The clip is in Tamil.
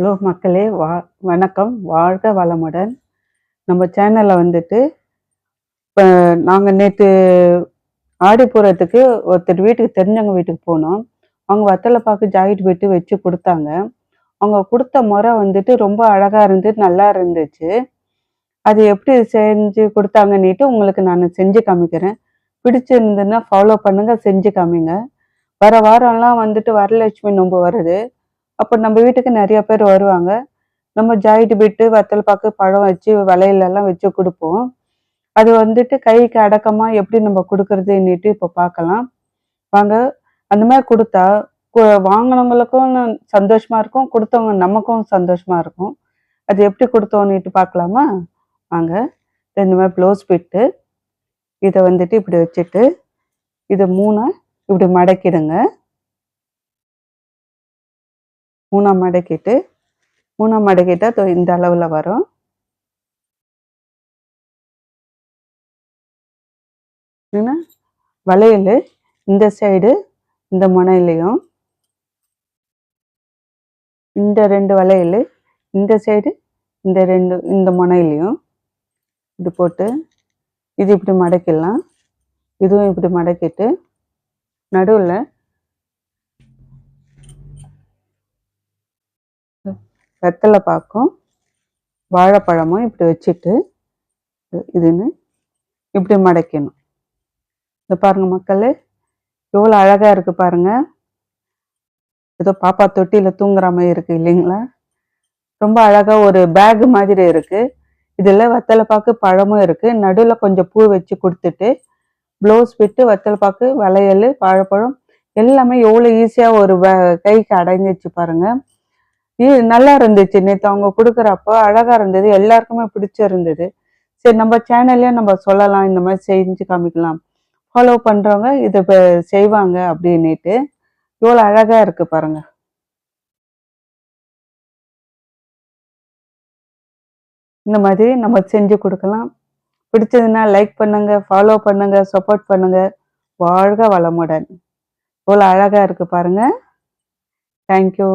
ஹலோ மக்களே வா வணக்கம். வாழ்க வளமுடன். நம்ம சேனலில் வந்துட்டு இப்போ நாங்கள் நேற்று ஆடிப்புறத்துக்கு ஒருத்தர் வீட்டுக்கு தெரிஞ்சவங்க வீட்டுக்கு போனோம். அவங்க வத்தலை பாக்கு ஜாக்கெட் விட்டு வச்சு கொடுத்தாங்க. அவங்க கொடுத்த முறை வந்துட்டு ரொம்ப அழகாக இருந்து நல்லா இருந்துச்சு. அது எப்படி செஞ்சு கொடுத்தாங்கன்னுட்டு உங்களுக்கு நான் செஞ்சு காமிக்கிறேன். பிடிச்சிருந்ததுன்னா ஃபாலோ பண்ணுங்கள் செஞ்சு காமிங்க. வர வாரம்லாம் வந்துட்டு வரலட்சுமி நோன்பு வருது. அப்போ நம்ம வீட்டுக்கு நிறைய பேர் வருவாங்க. நம்ம ஜாயிட்டு பிட்டு வத்தல் பாக்கு பழம் வச்சு வளையலெல்லாம் வச்சு கொடுப்போம். அது வந்துட்டு கைக்கு அடக்கமாக எப்படி நம்ம கொடுக்கறதுன்னுட்டு இப்போ பார்க்கலாம் வாங்க அந்த மாதிரி கொடுத்தா வாங்கினவங்களுக்கும் சந்தோஷமா இருக்கும் கொடுத்தவங்க நமக்கும் சந்தோஷமா இருக்கும். அது எப்படி கொடுத்தோன்னுட்டு பார்க்கலாமா வாங்க இந்த மாதிரி ப்ளவுஸ் பிட்டு இதை வந்துட்டு இப்படி வச்சுட்டு இதை மூணை இப்படி மடக்கிடுங்க. மூணாம் மடக்கிட்டு மூணா மடக்கிட்டால் இந்த அளவில் வரும். என்ன வளையல் இந்த சைடு இந்த முனையிலையும். இந்த ரெண்டு வளையல் இந்த சைடு இந்த ரெண்டு இந்த முனையிலையும். இப்படி போட்டு இது இப்படி மடக்கிடலாம். இதுவும் இப்படி மடக்கிட்டு நடுவில் வெத்தலை பாக்கும் வாழைப்பழமும் இப்படி வச்சுட்டு இதுன்னு இப்படி மடக்கணும். இந்த பாருங்க மக்களே எவ்வளோ அழகாக இருக்குது பாருங்கள் ஏதோ பாப்பா தொட்டியில் தூங்குற மாதிரி இருக்குது இல்லைங்களா? ரொம்ப அழகாக ஒரு பேகு மாதிரி இருக்குது இதில் வெத்தலை பாக்கு பழமும் இருக்குது நடுவில் கொஞ்சம் பூ வச்சு கொடுத்துட்டு ப்ளவுஸ் விட்டு வெத்தலை பாக்கு வளையல் வாழைப்பழம் எல்லாமே எவ்வளோ ஈஸியாக ஒரு கைக்கு அடைஞ்சிச்சு பாருங்கள் நல்லா இருந்துச்சு. நேற்று அவங்க கொடுக்குறப்போ அழகாக இருந்தது. எல்லாருக்குமே பிடிச்சிருந்தது. சரி நம்ம சேனல்லே நம்ம சொல்லலாம். இந்த மாதிரி செஞ்சு காமிக்கலாம். ஃபாலோ பண்ணுறவங்க இதை இப்போ செய்வாங்க அப்படின்னுட்டு. இவ்வளோ அழகாக இருக்கு பாருங்க. இந்த மாதிரி நம்ம செஞ்சு கொடுக்கலாம். பிடிச்சதுன்னா லைக் பண்ணுங்க ஃபாலோ பண்ணுங்க சப்போர்ட் பண்ணுங்க. வாழ்க வளமுடன். இவ்வளோ அழகாக இருக்கு பாருங்க. தேங்க்யூ